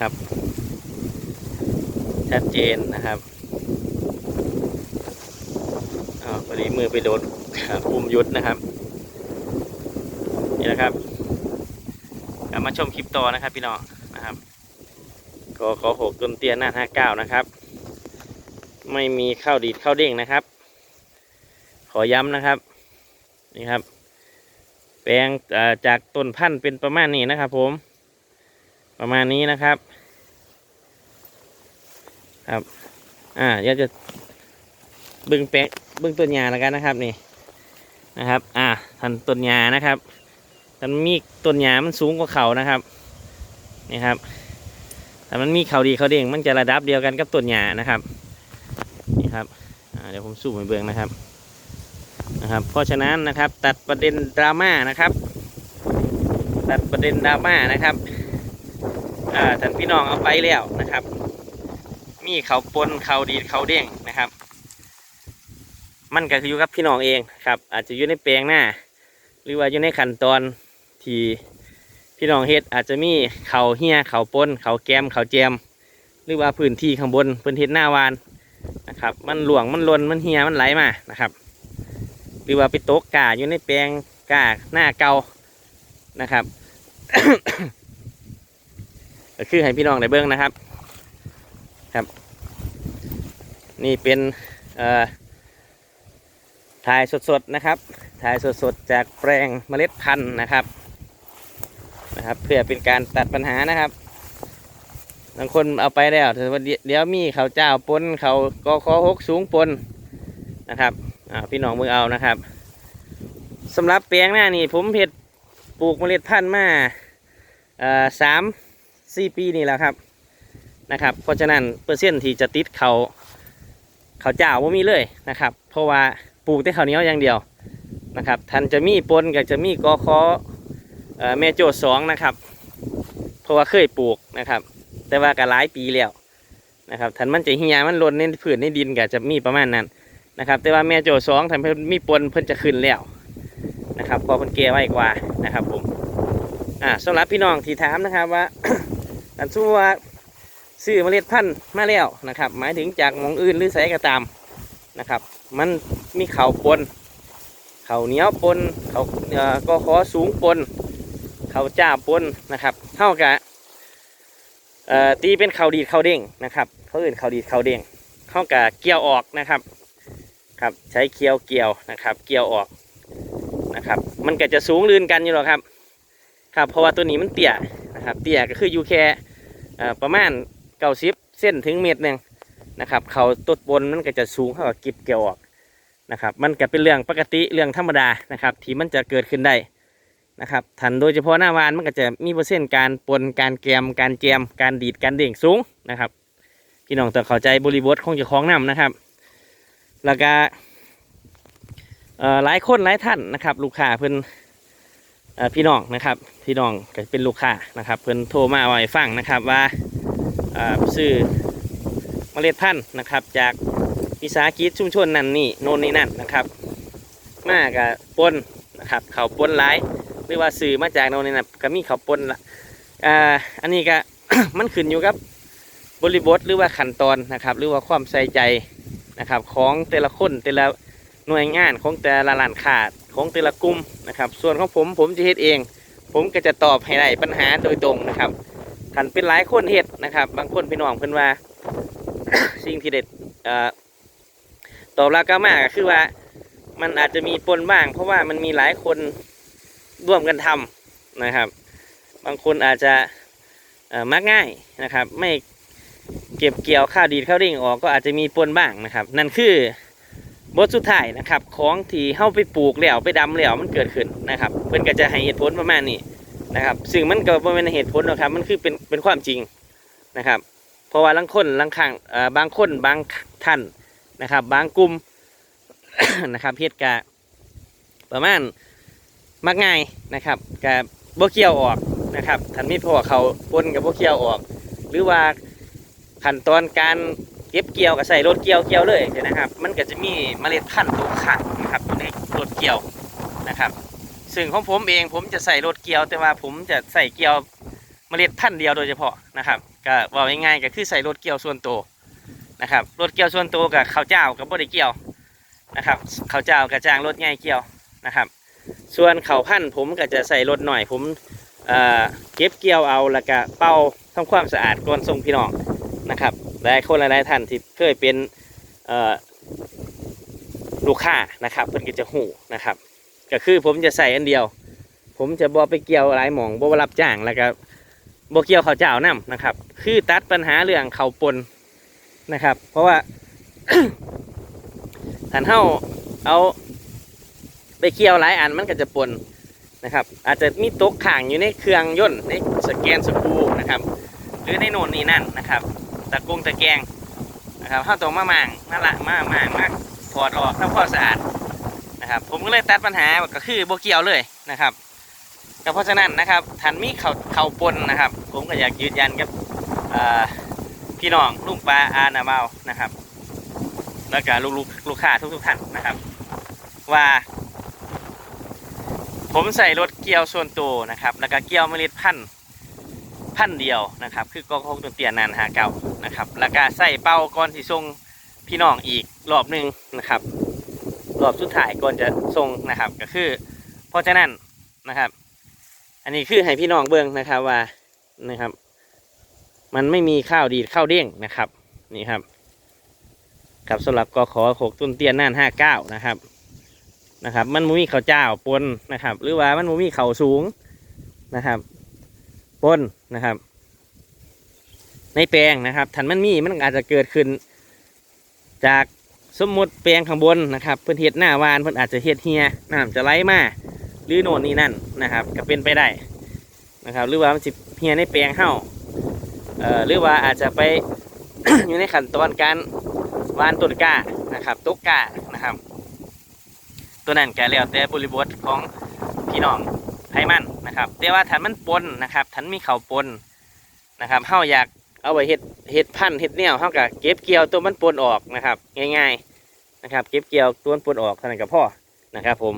ครับ ชัดเจนนะครับอาพอดีมือไปโดนปุ่มยุดนะครับ นี่นะครับกลับมาชมคลิปต่อนะครับ พี่น้องนะครับก็ขอหกต้นเตียนหน้าห้าเก้านะครับ ไม่มีข้าวดีดข้าวเด้งนะครับ ขอย้ำนะครับ นี่ครับ แปลงจากต้นพันธุ์เป็นประมาณนี้นะครับ ผม ประมาณนี้นะครับ ครับ อ่าเดี๋ยวจะเบึงแปลงเบึงต้นยาแล้วกันนะครับนี่นะครับ อ่าทันต้นยานะครับแต่มันมีต้นยามันสูงกว่าเขานะครับนี่ครับแต่มันมีเขาดีเขาเด้งมันจะระดับเดียวกันกับต้นยานะครับนี่ครับอ่าเดี๋ยวผมสู้ไปเบื้องนะครับนะครับ เพราะฉะนั้นนะครับตัดประเด็นดราม่านะครับ ตัดประเด็นดราม่านะครับอ่าท่านพี่น้องเอาไปแล้วนะครับ มีเขาปนเขาดีเขาเด้งนะครับ มันก็คืออยู่กับพี่น้องเองครับ อาจจะอยู่ในแปลงหน้า หรือว่าอยู่ในขั้นตอนที่พี่น้องเฮ็ดอาจจะมีเขาเฮียเขาปนเขาแกมเขาแจมหรือว่าพื้นที่ข้างบนพื้นที่หน้าวานนะครับ มันหลวงมันลนมันเฮียมันไหลมานะครับ หรือว่าไปตกกาอยู่ในแปลงกาหน้าเก่านะครับก็คือให้พี่น้องได้เบิ้งนะครับ ครับ นี่เป็นถ่ายสดๆนะครับถ่ายสดๆจากแปลงเมล็ดพันธุ์นะครับนะครับ เพื่อเป็นการตัดปัญหานะครับบางคนเอาไปแล้วแต่ว่าเดี๋ยวมีเขาวเจ้าปนเขากคอหกสูงปนนะครับพี่น้องมือเอานะครับสำหรับแปลงหน้านี่ผมเห็ดปลูกเมล็ดพันธุ์มาสามสี่ปีนี่แหละครับ นะครับ เพราะฉะนั้นเปอร์เซ็นต์ที่จะติดเขาเขาเจ้าว่ามีเลยนะครับ เพราะว่าปลูกแต่ข้าวเหนียวอย่างเดียวนะครับท่านจะมีปนกับจะมีกอคอเอ่อแม่โจทย์สองนะครับ เพราะว่าเคยปลูกนะครับ แต่ว่าก็หลายปีแล้วนะครับท่านมันจะเหียมันลนในผืนในดินก็จะมีประมาณนั้นนะครับ แต่ว่าแม่โจทย์สองท่านเพิ่นมีปนเพิ่นจะขึ้นแล้วนะครับพอเพิ่นเกไว้กว่านะครับผมอ่าสำหรับพี่น้องที่ถามนะครับว่าอันสู้ว่า ซื้อเมล็ดพันธุ์มาแล้วนะครับ หมายถึงจากมองอื่นหรือไสก็ตามนะครับ มันมีเขาปนเขาเหนียวปนเขาเอ่อก็ขอสูงปนเขาจ้าปนนะครับ เท่ากับเอ่อตีเป็นเขาดีดเขาเด้งนะครับเขาอื่นเขาดีดเขาเด้งเท่ากับเกี่ยวออกนะครับครับใช้เคียวเกี่ยวนะครับ เกี่ยวออกนะครับ มันก็จะสูงลื่นกันอยู่หรอกครับ ครับเพราะว่าตัวนี้มันเตี้ยนะครับ เตี้ยก็คืออยู่แค่ประมาณ เก้าสิบเส้นถึงเมตรหนึ่งนะครับ เขาต้นบนมันก็จะสูงเท่ากับกิบเกี่ยวออกนะครับ มันก็เป็นเรื่องปกติเรื่องธรรมดานะครับ ที่มันจะเกิดขึ้นได้นะครับทันโดยเฉพาะหน้าวานมันก็จะมีเปอร์เซ็นต์การปนการแกมการแจมการดีดการเด้งสูงนะครับพี่น้องต้องเข้าใจบริบทของเจ้าของน้ำนะครับ แล้วก็เอ่อหลายคนหลายท่านนะครับ ลูกค้าเพิ่อ่อพี่น้องนะครับ พี่น้องก็เป็นลูกค้านะครับ เพิ่อนโทรมาว่าให้ฟังนะครับว่า ซื้อเมล็ดพันธุ์นะครับ จากวิสาหกิจชุมชนนั่นนี่โน่นนี่นั่นนะครับ มากับปนนะครับเขาวปนหลายหรือว่าซื้อมาจากโน่นนี่นั่นก็มีเขาปนละอ่าอันนี้ก็มันขึ้นอยู่กับบริบทหรือว่าขั้นตอนนะครับ หรือว่าความใส่ใจนะครับ ของแต่ละคนแต่ละหน่วยงานของแต่ละร้านค้าของแต่ละกลุ่มนะครับ ส่วนของผมผมจะเฮ็ดเอง ผมก็จะตอบให้ได้ปัญหาโดยตรงนะครับ ขันเป็นหลายคนเฮ็ดนะครับ บางคนพี่น้องเพิ่นว่า สิ่งที่เด็ดตอบรับกลับมาก็คือว่า มันอาจจะมีปนบ้าง เพราะว่ามันมีหลายคนร่วมกันทำนะครับ บางคนอาจจะมักง่ายนะครับ ไม่เก็บเกี่ยวข้าวดีข้าวดิ่งออกก็อาจจะมีปนบ้างนะครับ นั่นคือบทสุดท้ายนะครับ ของที่เข้าไปปลูกแล้วไปดำแล้วมันเกิดขึ้นนะครับเพื่อนก็จะให้เหตุผลประมาณนี้ นะครับ ซึ่งมันก็ไม่เป็นเหตุผลหรอกครับ มันคือเป็นเป็นความจริงนะครับ เพราะว่าลังคนลังข้างบางคนบางท่านนะครับ บางกลุ่มนะครับเหตุกะประมาณมักง่ายนะครับกับโบเกี่ยวออกนะครับท่านมีพวกเขาปนกับโบเกี่ยวออก หรือว่าขั้นตอนการเก็บเกี่ยวกับใส่รถเกี่ยวเกี่ยวเลยนะครับ มันก็จะมีเมล็ดพันธุ์ตัวขังนะครับอยู่ในรถเกี่ยวนะครับ ซึ่งของผมเองผมจะใส่รถเกี่ยวแต่ว่าผมจะใส่เกี่ยวเมล็ดพันธุ์เดียวโดยเฉพาะนะครับก็ว่าง่ายๆก็คือใส่รถเกี่ยวส่วนตัวนะครับรถเกี่ยวส่วนตัวกับข้าวเจ้ากับบ่ได้เกี่ยวนะครับข้าวเจ้ากับจางรถใหญ่เกี่ยวนะครับ ส่วนเข้าพันธุ์ผมก็จะใส่รถหน่อยผมเอ่อเก็บเกี่ยวเอาแล้วก็เป่าทำความสะอาดก่อนส่งพี่น้องนะครับหลายคนหลายท่านที่เคยเป็นเอ่อลูกค้านะครับเพิ่นก็จะหูนะครับ ก็คือผมจะใส่อันเดียว ผมจะบอไปเกี่ยวหลายหมองบรับจ้างแล้วก็บเกี่ยวเขาวเจ้านํนะครับ คือตัดปัญหาเรื่องเขาปนนะครับ เพราะว่าถ้าเฮาเอาไปเกี่ยวหลายอันมันก็จะปนนะครับ อาจจะมีตกข่างอยู่ในเครื่องยนต์ในสแกนสกูนะครับ หรือในโน่นนี่นั่นนะครับตะกงตะแกงนะครับเฮาต้องมาหมางนั่นละมาหมางมาถอดออกทำความสะอาด นะครับ ผมก็เลยตัดปัญหาก็คือโบเกียวเลยนะครับก็เพราะฉะนั้นนะครับทันมีเขาเขาปนนะครับ ผมก็อยากยืนยันกับพี่น้องลุงปลาอานาเมานะครับ แล้วก็ลูกๆลูกค้าทุกๆท่านนะครับ ว่า ผมใส่รถเกียวส่วนตัวนะครับ แล้วก็เกียวเมล็ดพันธุ์พันธุ์เดียวนะครับ คือกองคงตัวเตียนนานหาเก่านะครับ แล้วก็ใส่เป้าก่อนที่ส่งพี่น้องอีกรอบหนึ่งนะครับ รอบสุดท้ายก่อนจะส่งนะครับก็คือ เพราะฉะนั้นนะครับ อันนี้คือให้พี่น้องเบิ่งนะครับว่านะครับ มันไม่มีข้าวดีข้าวเด้งนะครับ นี่ครับครับสำหรับกขอหกต้นเตียนน่านห้าเก้านะครับนะครับ มันมุมีข้าวเจ้าปนนะครับ หรือว่ามันมุมีข้าวสูงนะครับปนนะครับ ในแปลงนะครับถันมันมีมันอาจจะเกิดขึ้นจาก สมมติแปลงข้างบนนะครับเพื่อนเห็ดหน้าวานเพื่อนอาจจะเห็ดเฮียน้ำจะไหลมาหรือโน่นนี่นั่นนะครับ ก็เป็นไปได้นะครับ หรือว่ามันสิเฮียในแปลงเฮ้าเอ่อหรือว่าอาจจะไปอยู่ในขั้นตอนการวานต้นกล้านะครับตกกล้านะครับ ตัวนั้นแกแล้วแต่บริบทของพี่น้องให้มันนะครับแต่ว่าถ้ามันปนนะครับถ้ามีเขาปนนะครับเฮาอยาก เอาไปเฮ็ดเฮ็ดพันธุ์เฮ็ดแนวเฮาก็เก็บเกี่ยวตัวมันปนออกนะครับ ง่าย ๆนะครับ เก็บเกี่ยวตัวมันปนออกเท่านั้นก็พอนะครับ ผม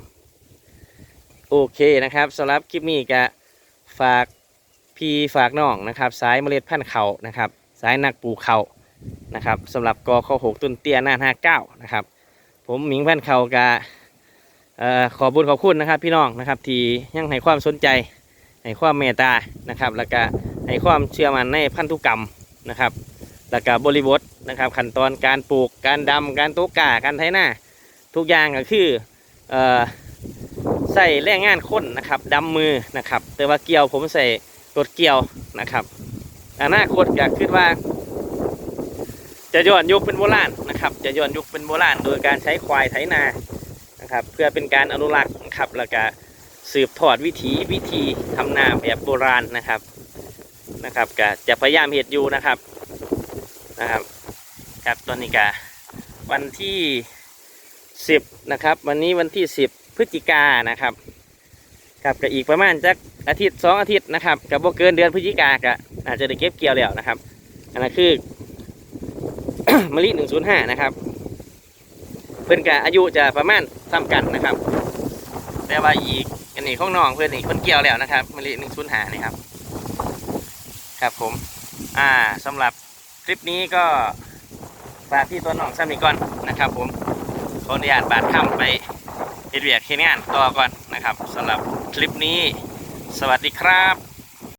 โอเคนะครับสำหรับคลิปนี้ก็ฝากพี่ฝากน้องนะครับ สายเมล็ดพันธุ์เขานะครับ สายนักปลูกเขานะครับสำหรับกอข้อหกต้นเตี้ยหน้าห้าเก้านะครับ ผมหมิงพันธุ์เขากะขอบุญขอบคุณนะครับ พี่น้องนะครับ ที่ยังให้ความสนใจให้ความเมตตานะครับ แล้วก็ ให้ความเชื่อมั่นในพันธุกรรมนะครับแล้วก็บริบทนะครับ ขั้นตอนการปลูกการดำการตุกกาการไถนาทุกอย่างก็คือใส่แรงงานคนนะครับดำมือนะครับ แต่ว่าเกี่ยวผมใส่รถเกี่ยวนะครับอนาคตอยากคิดว่า จะย้อนยุคเป็นโบราณนะครับ จะย้อนยุคเป็นโบราณ โดยการใช้ควายไถนานะครับ เพื่อเป็นการอนุรักษ์นะครับแล้วก็สืบทอดวิถีวิธีทำนาแบบโบราณนะครับ นะครับก็จะพยายามเห็ดอยู่นะครับนะครับครับตอนนี้ก็วันที่สิบนะครับ วันนี้วันที่สิบพฤศจิกานะครับกับกับอีกประมาณจักอาทิตย์สองอาทิตย์นะครับกับบ่เกินเดือนพฤศจิกากะอาจจะได้เก็บเกี่ยวแล้วนะครับ อันนั้นคือมะลิหนึ่งศูนย์ห้านะครับ เพื่อนกะอายุจะประมาณซ้ำกันนะครับ แต่ว่าอีกอันนี้ข้องน้องเพื่อนนี่เพื่นเกี่ยวแล้วนะครับมะลิหนึ่งศูนย์ห้านี่ครับ ครับผม อ่าสำหรับคลิปนี้ก็ฝากพี่ตัวน้องซ้ำอีกก่อนนะครับผมขออนุญาตบาดค่ำไปเอเดียเฮ็ดงานต่อก่อนนะครับสำหรับคลิปนี้ สวัสดีครับ